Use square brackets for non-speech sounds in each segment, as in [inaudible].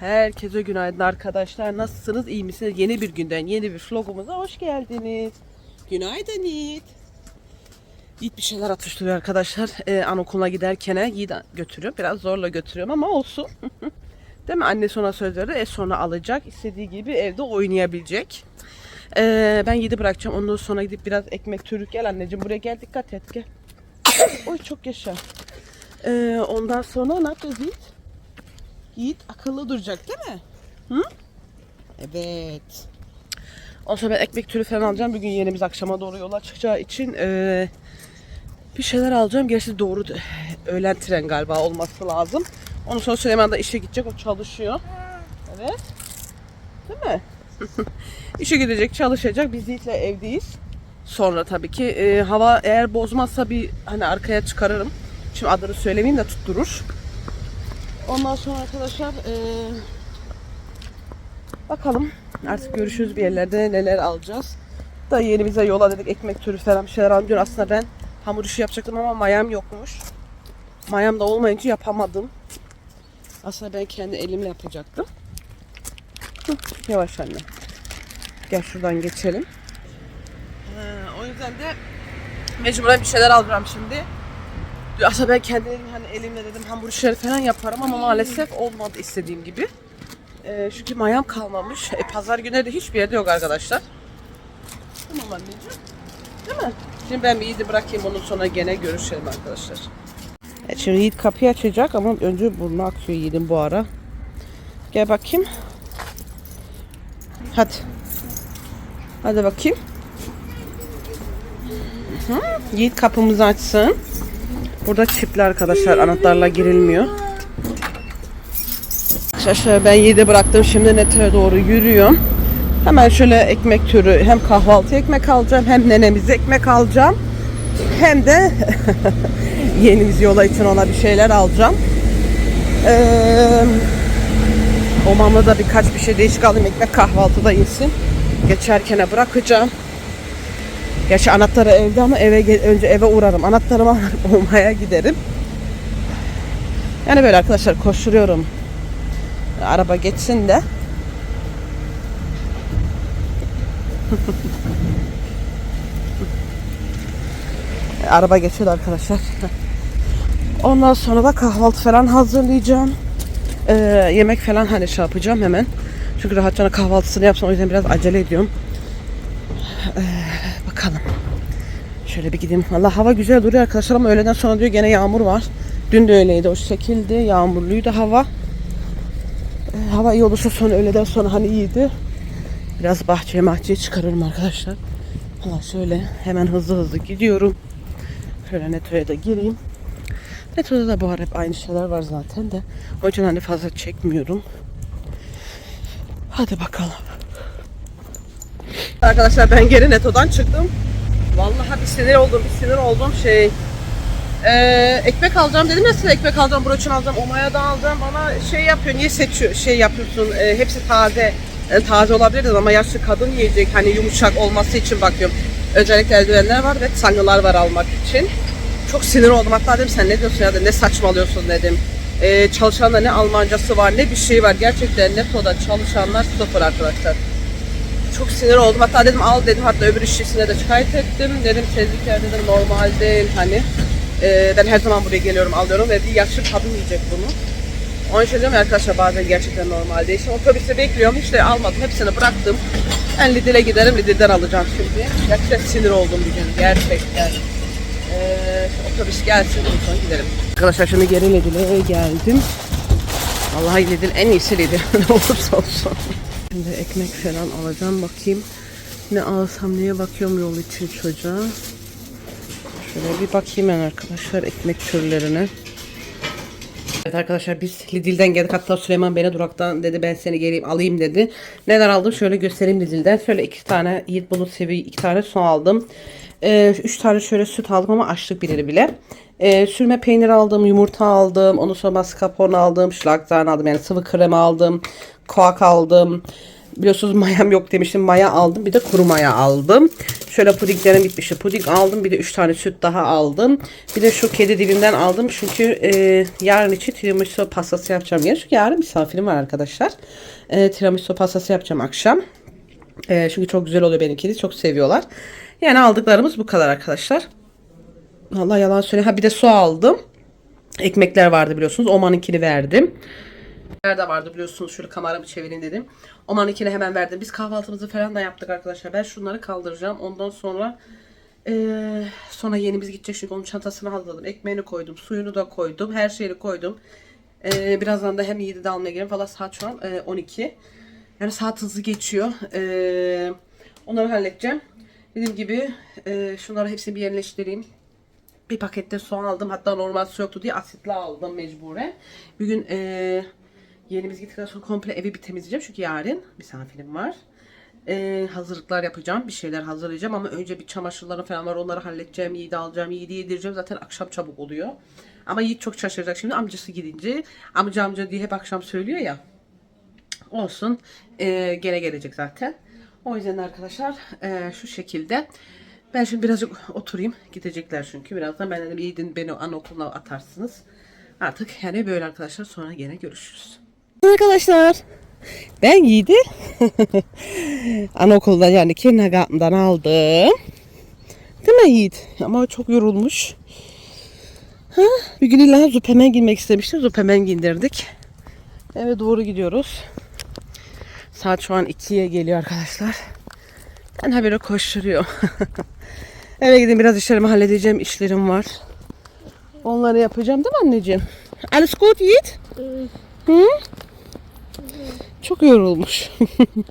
Herkese günaydın arkadaşlar. Nasılsınız? İyi misiniz? Yeni bir günden, yeni bir vlogumuza hoş geldiniz. Günaydın Yiğit. Yiğit bir şeyler atıştırıyor arkadaşlar. Ee, anaokuluna giderken Yiğit götürüyor. Biraz zorla götürüyorum ama olsun. [laughs] Değil mi? Anne sonra söz verdi. E sonra alacak. istediği gibi evde oynayabilecek. Ee, ben Yiğit'i bırakacağım. Ondan sonra gidip biraz ekmek türük. Gel anneciğim buraya gel. Dikkat et gel. [coughs] Oy çok yaşa. Ee, ondan sonra ne yapacağız Yiğit? Yiğit akıllı duracak değil mi? Hı? Evet. Ondan sonra ben ekmek türü falan alacağım. Bugün yenimiz akşama doğru yola çıkacağı için eee, bir şeyler alacağım. Gerçi doğru öğlen tren galiba olması lazım. Ondan sonra Süleyman da işe gidecek. O çalışıyor. Evet. Değil mi? [laughs] işe gidecek, çalışacak. Biz Yiğit'le evdeyiz. Sonra tabii ki eee, hava eğer bozmazsa bir hani arkaya çıkarırım. Şimdi adını söylemeyeyim de tutturur. Ondan sonra arkadaşlar eee, bakalım artık görüşürüz bir yerlerde neler alacağız. Da yeni bize yola dedik ekmek türü falan bir şeyler alıyor. Aslında ben hamur işi yapacaktım ama mayam yokmuş. Mayam da olmayınca yapamadım. Aslında ben kendi elimle yapacaktım. Hı, yavaş anne. Gel şuradan geçelim. Ee, o yüzden de mecburen bir şeyler alacağım şimdi. Aslında ben kendi elim, hani elimle dedim hamur işleri falan yaparım ama maalesef olmadı istediğim gibi. Ee, çünkü mayam kalmamış. E, pazar günleri de hiçbir yerde yok arkadaşlar. Tamam anneciğim. Değil mi? Şimdi ben bir Yiğit'i bırakayım ondan sonra gene görüşelim arkadaşlar. Evet, şimdi Yiğit kapıyı açacak ama önce burnu akıyor Yiğit'in bu ara. Gel bakayım. Hadi. Hadi bakayım. Hı, Yiğit kapımızı açsın. Burada çipli arkadaşlar anahtarla girilmiyor. Arkadaşlar ben Yiğit'i bıraktım. Şimdi Nete'ye doğru yürüyorum. Hemen şöyle ekmek türü hem kahvaltı ekmek alacağım hem nenemize ekmek alacağım. Hem de [laughs] yenimiz yola için ona bir şeyler alacağım. Ee, Omamla da birkaç bir şey değişik alayım. Ekmek kahvaltıda yesin. Geçerkene bırakacağım. Gerçi anahtarı evde ama eve önce eve uğrarım. Anahtarımı [laughs] olmaya giderim. Yani böyle arkadaşlar koşturuyorum. Araba geçsin de. [laughs] Araba geçiyor arkadaşlar. Ondan sonra da kahvaltı falan hazırlayacağım. Ee, yemek falan hani şey yapacağım hemen. Çünkü rahatça kahvaltısını yapsam o yüzden biraz acele ediyorum. Ee, bakalım. Şöyle bir gideyim. Valla hava güzel duruyor arkadaşlar ama öğleden sonra diyor gene yağmur var. Dün de öyleydi o şekilde. Yağmurluydu hava. Ee, hava iyi olursa sonra öğleden sonra hani iyiydi. Biraz bahçeye mahçeye çıkarırım arkadaşlar. Valla şöyle hemen hızlı hızlı gidiyorum. Şöyle Neto'ya da gireyim. Neto'da da bu ara hep aynı şeyler var zaten de. O yüzden hani fazla çekmiyorum. Hadi bakalım. Arkadaşlar ben geri Neto'dan çıktım. Vallahi bir sinir oldum, bir sinir oldum şey. Ee, ekmek alacağım dedim ya size ekmek alacağım, broçun alacağım, omaya da alacağım. Bana şey yapıyor, niye seçiyor, şey yapıyorsun, e, hepsi taze. E, taze olabilir ama yaşlı kadın yiyecek, hani yumuşak olması için bakıyorum. Özellikle eldivenler var ve sangılar var almak için. Çok sinir oldum. Hatta dedim sen ne diyorsun ya dedim, ne saçmalıyorsun dedim. Ee, çalışanda ne Almancası var ne bir şey var. Gerçekten NETO'da çalışanlar sıfır arkadaşlar. Çok sinir oldum. Hatta dedim al dedim. Hatta öbür işçisine de şikayet ettim. Dedim tezlikler dedim normal değil hani. Ee, ben her zaman buraya geliyorum alıyorum ve bir yaşlı kadın yiyecek bunu. Onun için diyorum arkadaşlar bazen gerçekten normal değil. Şimdi otobüste bekliyorum. işte almadım. Hepsini bıraktım. Ben Lidl'e giderim. Lidl'den alacağım şimdi. Gerçekten sinir oldum bir gün. Gerçekten. Ee, otobüs gelsin ondan sonra gidelim. Arkadaşlar şimdi geri Lidl'e geldim. Vallahi Lidl en iyisi Lidl. [laughs] ne olursa olsun. Şimdi ekmek falan alacağım bakayım. Ne alsam neye bakıyorum yol için çocuğa. Şöyle bir bakayım ben arkadaşlar ekmek türlerine. Evet arkadaşlar biz Lidl'den geldik. Hatta Süleyman beni duraktan dedi ben seni geleyim alayım dedi. Neler aldım şöyle göstereyim Lidl'den. Şöyle iki tane Yiğit Bulut seviye iki tane su aldım. Ee, üç tane şöyle süt aldım ama açlık bileri bile. Ee, sürme peynir aldım, yumurta aldım. Ondan sonra mascarpone aldım, schlagzahn aldım yani sıvı krem aldım. Koak aldım. Biliyorsunuz mayam yok demiştim. Maya aldım. Bir de kuru maya aldım. Şöyle pudinglerim bitmişti. Puding aldım. Bir de 3 tane süt daha aldım. Bir de şu kedi dibinden aldım. Çünkü e, yarın için tiramisu pastası yapacağım. Yarın, çünkü yarın misafirim var arkadaşlar. E, tiramisu pastası yapacağım akşam. E, çünkü çok güzel oluyor benimki de. Çok seviyorlar. Yani aldıklarımız bu kadar arkadaşlar. Vallahi yalan söyle. Ha bir de su aldım. Ekmekler vardı biliyorsunuz. Oman'ınkini verdim. Nerede vardı biliyorsunuz. Şöyle kameramı çevirin dedim. Oman'ınkini hemen verdim. Biz kahvaltımızı falan da yaptık arkadaşlar. Ben şunları kaldıracağım. Ondan sonra eee, sonra yenimiz gidecek. Çünkü onun çantasını hazırladım. Ekmeğini koydum. Suyunu da koydum. Her şeyini koydum. Eee, birazdan da hem 7'de almaya gelirim. Valla saat şu an eee, 12. Yani saat hızlı geçiyor. Eee, onları halledeceğim. Dediğim gibi eee, şunları hepsini bir yerleştireyim. Bir pakette soğan aldım. Hatta normal su yoktu diye asitli aldım mecburen. Bugün eee yenimiz gittikten sonra komple evi bir temizleyeceğim. Çünkü yarın misafirim var. Eee, hazırlıklar yapacağım. Bir şeyler hazırlayacağım ama önce bir çamaşırlarım falan var. Onları halledeceğim. Yiğit'i alacağım. Yiğit'i yedireceğim. Zaten akşam çabuk oluyor. Ama Yiğit çok şaşıracak şimdi. Amcası gidince. Amca amca diye hep akşam söylüyor ya. Olsun. Eee gene gelecek zaten. O yüzden arkadaşlar eee, şu şekilde. Ben şimdi birazcık oturayım. Gidecekler çünkü. Birazdan ben dedim Yiğit'in beni anaokuluna atarsınız. Artık yani böyle arkadaşlar. Sonra gene görüşürüz. Arkadaşlar ben Yiğit'i [laughs] anaokulundan yani kindergarten'dan aldım. Değil mi Yiğit? Ama çok yorulmuş. Ha? Bir gün illa Zupemen giymek istemişti. Zupemen giydirdik. Eve doğru gidiyoruz. Saat şu an 2'ye geliyor arkadaşlar. Ben haberi koşturuyor. [laughs] Eve gidin biraz işlerimi halledeceğim. işlerim var. Onları yapacağım değil mi anneciğim? Alles gut Yiğit? Hı? Çok yorulmuş.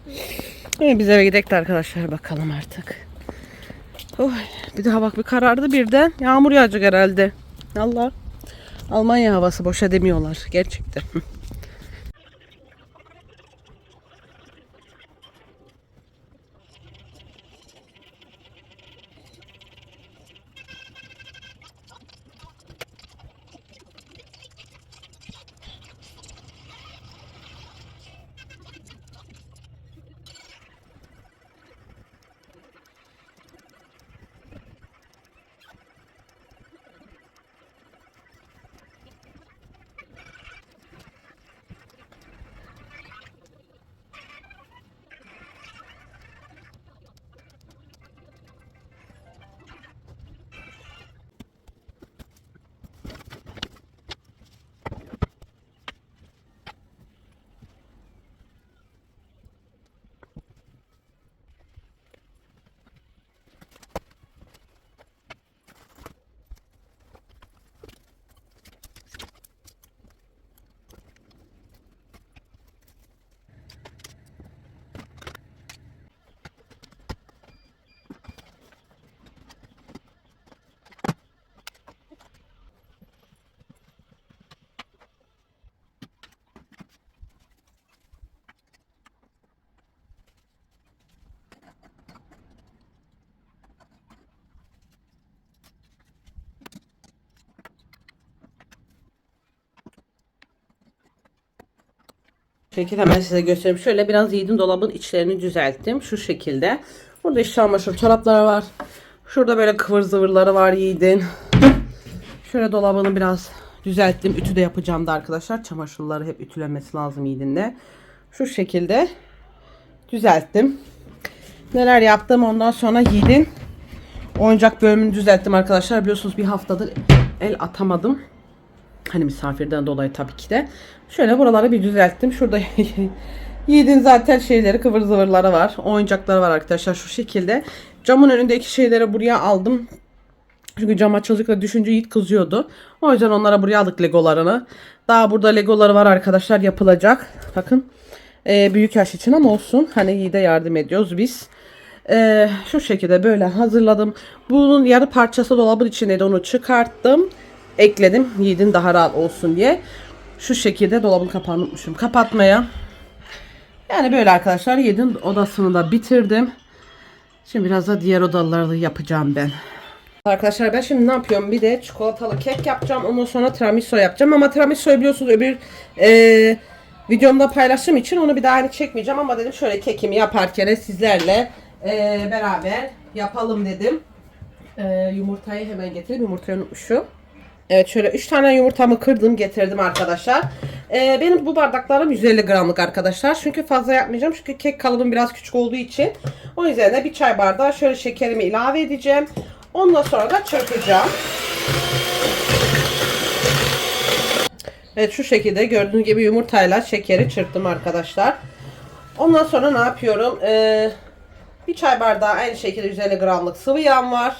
[laughs] Biz eve gidelim de arkadaşlar bakalım artık. Oy, bir daha bak bir karardı birden. Yağmur yağacak herhalde. Allah. Almanya havası boşa demiyorlar gerçekten. [laughs] Şekil hemen size göstereyim. Şöyle biraz yedim dolabın içlerini düzelttim. Şu şekilde. Burada iş çamaşır çorapları var. Şurada böyle kıvır zıvırları var yiğidin. Şöyle dolabını biraz düzelttim. Ütü de yapacağım da arkadaşlar. Çamaşırları hep ütülenmesi lazım yiğidin de. Şu şekilde düzelttim. Neler yaptım ondan sonra yiğidin oyuncak bölümünü düzelttim arkadaşlar. Biliyorsunuz bir haftadır el atamadım. Hani misafirden dolayı tabii ki de. Şöyle buraları bir düzelttim. Şurada [laughs] Yiğit'in zaten şeyleri kıvır zıvırları var. Oyuncakları var arkadaşlar şu şekilde. Camın önündeki şeyleri buraya aldım. Çünkü cam açıldıkça düşünce Yiğit kızıyordu. O yüzden onlara buraya aldık legolarını. Daha burada legoları var arkadaşlar yapılacak. Bakın. Ee, büyük yaş için ama olsun. Hani Yiğit'e yardım ediyoruz biz. Ee, şu şekilde böyle hazırladım. Bunun yarı parçası dolabın içindeydi. Onu çıkarttım. Ekledim. Yiğit'in daha rahat olsun diye. Şu şekilde dolabın kapağını unutmuşum. Kapatmaya. Yani böyle arkadaşlar Yiğit'in odasını da bitirdim. Şimdi biraz da diğer odaları yapacağım ben. Arkadaşlar ben şimdi ne yapıyorum? Bir de çikolatalı kek yapacağım. Ondan sonra tiramisu yapacağım. Ama tiramisu biliyorsunuz öbür eee videomda paylaştığım için onu bir daha hani çekmeyeceğim ama dedim şöyle kekimi yaparken sizlerle e, beraber yapalım dedim. E, yumurtayı hemen getirip yumurtayı unutmuşum. Evet şöyle 3 tane yumurtamı kırdım getirdim arkadaşlar. E, benim bu bardaklarım 150 gramlık arkadaşlar. Çünkü fazla yapmayacağım. Çünkü kek kalıbım biraz küçük olduğu için. O yüzden de bir çay bardağı şöyle şekerimi ilave edeceğim. Ondan sonra da çırpacağım. Evet şu şekilde gördüğünüz gibi yumurtayla şekeri çırptım arkadaşlar. Ondan sonra ne yapıyorum? Ee, bir çay bardağı aynı şekilde 150 gramlık sıvı yağım var.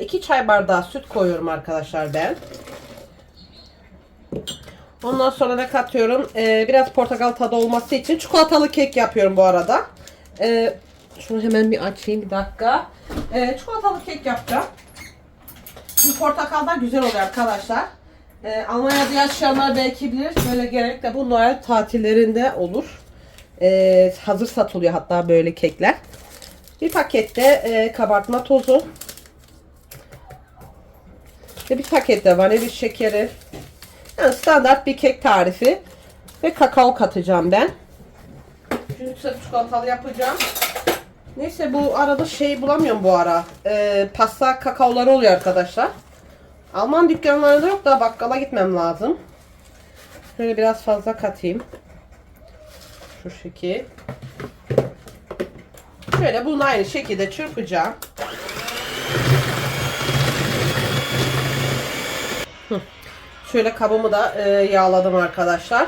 2 çay bardağı süt koyuyorum arkadaşlar ben. Ondan sonra ne katıyorum? Ee, biraz portakal tadı olması için çikolatalı kek yapıyorum bu arada. Ee, şunu hemen bir açayım bir dakika. Ee, çikolatalı kek yapacağım. Şimdi portakallar güzel oluyor arkadaşlar. Ee, Almanya'da yaşayanlar belki bilir. Böyle genellikle bu Noel tatillerinde olur. Ee, hazır satılıyor hatta böyle kekler. Bir pakette e, kabartma tozu. Ve bir pakette vanilya şekeri. Yani standart bir kek tarifi. Ve kakao katacağım ben. Çünkü sırf çikolatalı yapacağım. Neyse bu arada şey bulamıyorum bu ara. Ee, pasta kakaoları oluyor arkadaşlar. Alman dükkanlarında yok da bakkala gitmem lazım. Şöyle biraz fazla katayım. Şu şekil. Şöyle bunu aynı şekilde çırpacağım. Şöyle kabımı da e, yağladım arkadaşlar.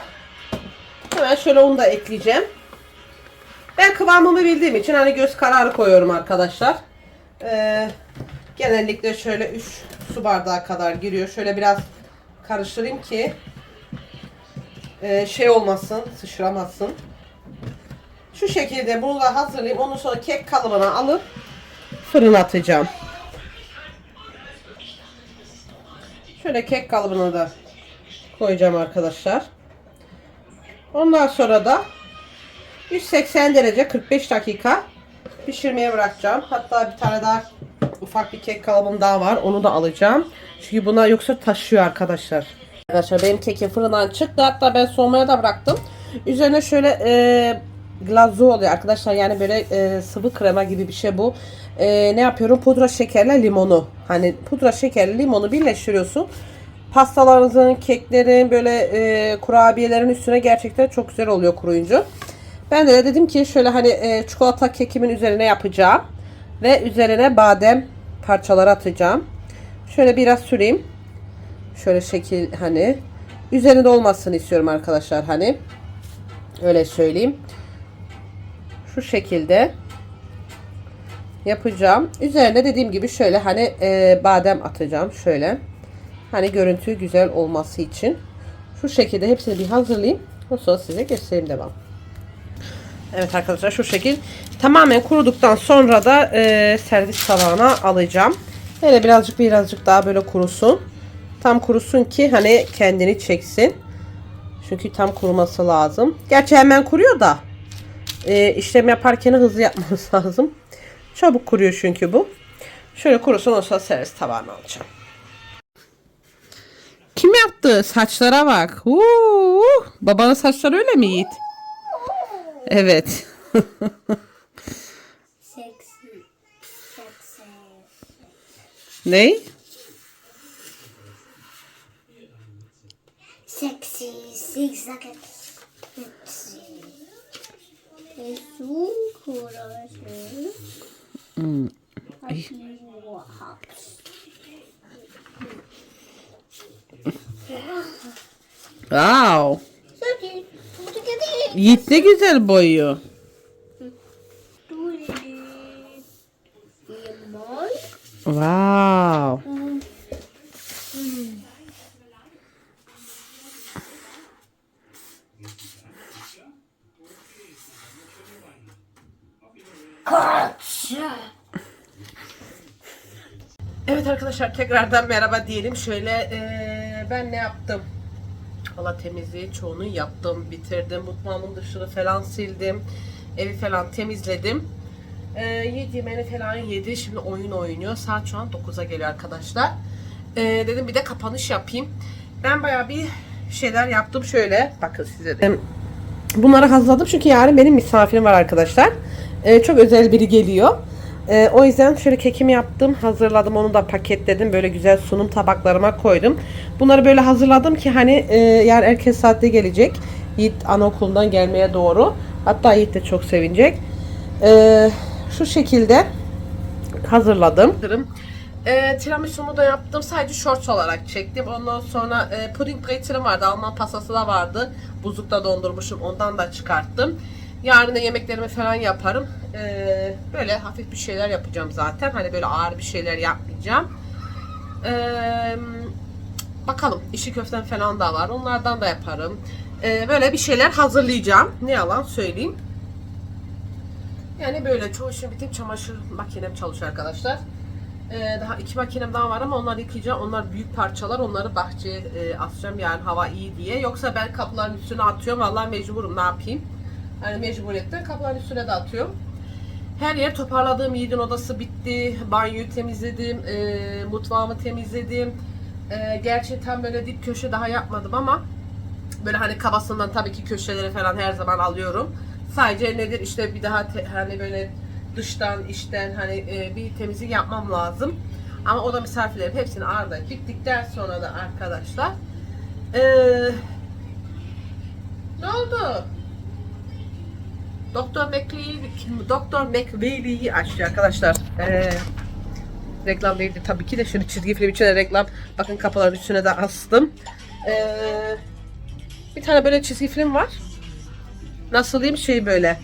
Hemen şöyle onu da ekleyeceğim. Ben kıvamımı bildiğim için hani göz kararı koyuyorum arkadaşlar. Ee, genellikle şöyle 3 su bardağı kadar giriyor. Şöyle biraz karıştırayım ki e, şey olmasın, sıçramasın. Şu şekilde bunu da hazırlayayım. Ondan sonra kek kalıbına alıp fırına atacağım. Şöyle kek kalıbına da koyacağım arkadaşlar. Ondan sonra da 180 derece 45 dakika pişirmeye bırakacağım. Hatta bir tane daha ufak bir kek kalıbım daha var. Onu da alacağım. Çünkü buna yoksa taşıyor arkadaşlar. Arkadaşlar benim kekim fırından çıktı. Hatta ben soğumaya da bıraktım. Üzerine şöyle e, glazu oluyor arkadaşlar. Yani böyle e, sıvı krema gibi bir şey bu. E, ne yapıyorum? Pudra şekerle limonu. Hani pudra şekerle limonu birleştiriyorsun. Pastalarınızın, keklerin, böyle e, kurabiyelerin üstüne gerçekten çok güzel oluyor kuruyunca. Ben de dedim ki şöyle hani e, çikolata kekimin üzerine yapacağım. Ve üzerine badem parçaları atacağım. Şöyle biraz süreyim. Şöyle şekil hani. Üzerinde olmasını istiyorum arkadaşlar hani. Öyle söyleyeyim. Şu şekilde yapacağım. Üzerine dediğim gibi şöyle hani e, badem atacağım. Şöyle. Hani görüntü güzel olması için. Şu şekilde hepsini bir hazırlayayım. Ondan sonra size göstereyim devam. Evet arkadaşlar şu şekil. Tamamen kuruduktan sonra da e, servis tabağına alacağım. Böyle birazcık birazcık daha böyle kurusun. Tam kurusun ki hani kendini çeksin. Çünkü tam kuruması lazım. Gerçi hemen kuruyor da e, işlem yaparken hızlı yapmanız [laughs] lazım. Çabuk kuruyor çünkü bu. Şöyle kurusun o sonra servis tabağına alacağım. Kim yaptı? Saçlara bak. Uuu, babanın saçları öyle mi Yiğit? Evet. [laughs] Ne? Sexy. Zigzag. Sexy. Det är så coola Mm. Wow. Yiğit ne güzel boyuyor. Wow. Evet arkadaşlar tekrardan merhaba diyelim. Şöyle eee, ben ne yaptım? Valla temizliği çoğunu yaptım, bitirdim. Mutfağımın dışını falan sildim. Evi falan temizledim. Ee, yedi yemeğini falan yedi. Şimdi oyun oynuyor. Saat şu an 9'a geliyor arkadaşlar. Ee, dedim bir de kapanış yapayım. Ben bayağı bir şeyler yaptım şöyle. Bakın size de. Bunları hazırladım çünkü yarın benim misafirim var arkadaşlar. Ee, çok özel biri geliyor. Ee, o yüzden şöyle kekimi yaptım, hazırladım, onu da paketledim. Böyle güzel sunum tabaklarıma koydum. Bunları böyle hazırladım ki hani e, yarın erken saatte gelecek. Yiğit anaokulundan gelmeye doğru. Hatta Yiğit de çok sevinecek. Ee, şu şekilde hazırladım. E, tiramisu'mu da yaptım. Sadece shorts olarak çektim. Ondan sonra e, pudding pretzelim vardı. Alman pastası da vardı. Buzlukta dondurmuşum. Ondan da çıkarttım. Yarın da yemeklerimi falan yaparım. E, böyle hafif bir şeyler yapacağım zaten. Hani böyle ağır bir şeyler yapmayacağım. E, bakalım. işi köften falan da var. Onlardan da yaparım. E, böyle bir şeyler hazırlayacağım. Ne yalan söyleyeyim. Yani böyle çoğu işim bitip çamaşır makinem çalışıyor arkadaşlar. Ee, daha iki makinem daha var ama onları yıkayacağım. Onlar büyük parçalar. Onları bahçeye e, asacağım yani hava iyi diye. Yoksa ben kapıların üstüne atıyorum. Vallahi mecburum ne yapayım. Yani mecburiyetten kapıların üstüne de atıyorum. Her yer toparladığım Yiğit'in odası bitti. Banyoyu temizledim. E, mutfağımı temizledim. E, gerçi tam böyle dip köşe daha yapmadım ama böyle hani kabasından tabii ki köşeleri falan her zaman alıyorum. Sadece nedir işte bir daha te- hani böyle dıştan içten hani e, bir temizlik yapmam lazım. Ama o da misafirlerim hepsini ağırlayıp bittikten sonra da arkadaşlar eee ne oldu? Doktor McLean, Doktor McVeigh'i açtı arkadaşlar. Eee reklam değildi tabii ki de şunu çizgi film için reklam. Bakın kapıların üstüne de astım. Eee bir tane böyle çizgi film var. Nasıl diyeyim şey böyle.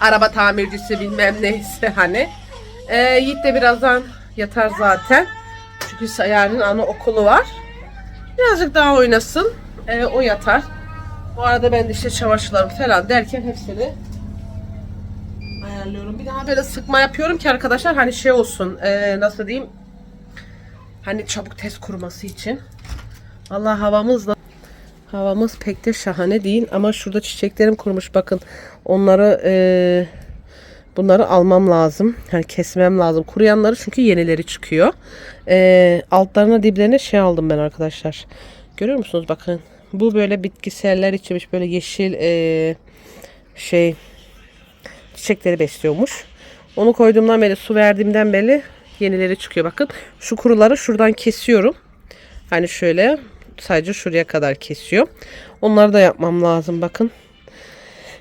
Araba tamircisi bilmem neyse hani. Ee, Yiğit de birazdan yatar zaten. Çünkü yarın ana okulu var. Birazcık daha oynasın. Ee, o yatar. Bu arada ben işte çamaşırlarım falan derken hepsini ayarlıyorum. Bir daha böyle sıkma yapıyorum ki arkadaşlar hani şey olsun. ee, nasıl diyeyim. Hani çabuk tez kuruması için. Allah havamızla Havamız pek de şahane değil ama şurada çiçeklerim kurumuş bakın. Onları eee, bunları almam lazım. Yani kesmem lazım. Kuruyanları çünkü yenileri çıkıyor. Eee, altlarına diplerine şey aldım ben arkadaşlar. Görüyor musunuz bakın. Bu böyle bitkiseller içmiş böyle yeşil eee, şey çiçekleri besliyormuş. Onu koyduğumdan beri su verdiğimden beri yenileri çıkıyor bakın. Şu kuruları şuradan kesiyorum. Hani şöyle sadece şuraya kadar kesiyor. Onları da yapmam lazım bakın.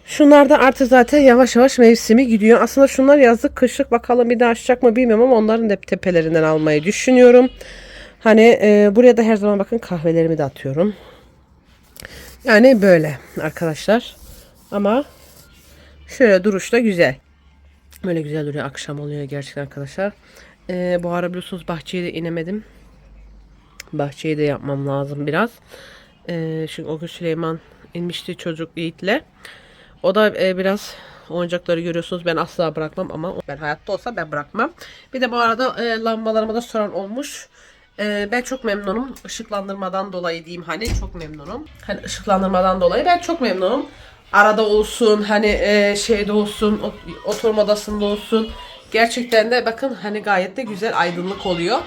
Şunlar da artık zaten yavaş yavaş mevsimi gidiyor. Aslında şunlar yazlık kışlık bakalım bir daha açacak mı bilmiyorum ama onların da tepelerinden almayı düşünüyorum. Hani e, buraya da her zaman bakın kahvelerimi de atıyorum. Yani böyle arkadaşlar. Ama şöyle duruşta güzel. Böyle güzel duruyor. Akşam oluyor gerçekten arkadaşlar. E, bu ara biliyorsunuz bahçeye de inemedim. Bahçeyi de yapmam lazım biraz. Ee, çünkü o gün Süleyman inmişti çocuk Yiğit'le. O da e, biraz oyuncakları görüyorsunuz. Ben asla bırakmam ama ben hayatta olsa ben bırakmam. Bir de bu arada e, lambalarıma da soran olmuş. E, ben çok memnunum. Işıklandırmadan dolayı diyeyim hani çok memnunum. Hani ışıklandırmadan dolayı ben çok memnunum. Arada olsun hani e, şeyde olsun ot- oturma odasında olsun. Gerçekten de bakın hani gayet de güzel aydınlık oluyor.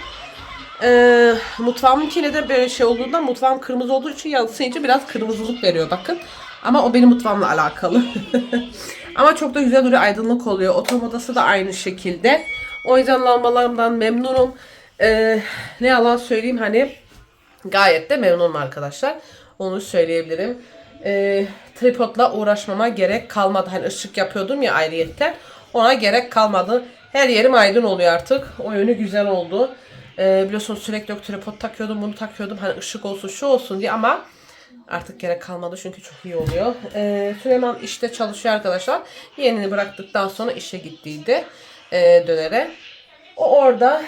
Ee, mutfağımınkine de böyle şey olduğunda mutfağım kırmızı olduğu için yansıyınca biraz kırmızılık veriyor bakın. Ama o benim mutfağımla alakalı. [laughs] Ama çok da güzel duruyor aydınlık oluyor. Oturma odası da aynı şekilde. O yüzden lambalarımdan memnunum. Ee, ne yalan söyleyeyim hani gayet de memnunum arkadaşlar. Onu söyleyebilirim. Ee, tripodla uğraşmama gerek kalmadı. Hani ışık yapıyordum ya ayrıyetten. Ona gerek kalmadı. Her yerim aydın oluyor artık. O yönü güzel oldu. Ee, biliyorsunuz sürekli yok tripod takıyordum, bunu takıyordum. Hani ışık olsun, şu olsun diye ama artık gerek kalmadı çünkü çok iyi oluyor. Ee, Süleyman işte çalışıyor arkadaşlar. Yeğenini bıraktıktan sonra işe gittiydi ee, dönere. O orada.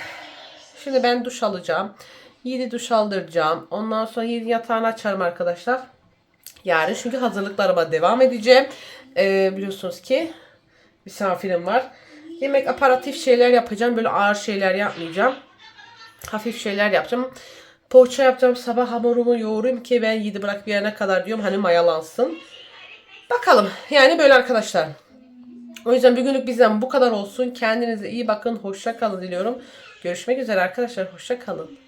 Şimdi ben duş alacağım. Yiğit'i duş aldıracağım. Ondan sonra Yiğit'in yatağını açarım arkadaşlar. Yarın çünkü hazırlıklarıma devam edeceğim. Ee, biliyorsunuz ki misafirim var. Yemek aparatif şeyler yapacağım. Böyle ağır şeyler yapmayacağım hafif şeyler yapacağım. Poğaça yapacağım. Sabah hamurumu yoğurayım ki ben yedi bırak bir yerine kadar diyorum. Hani mayalansın. Bakalım. Yani böyle arkadaşlar. O yüzden bugünlük bizden bu kadar olsun. Kendinize iyi bakın. Hoşça kalın diliyorum. Görüşmek üzere arkadaşlar. Hoşça kalın.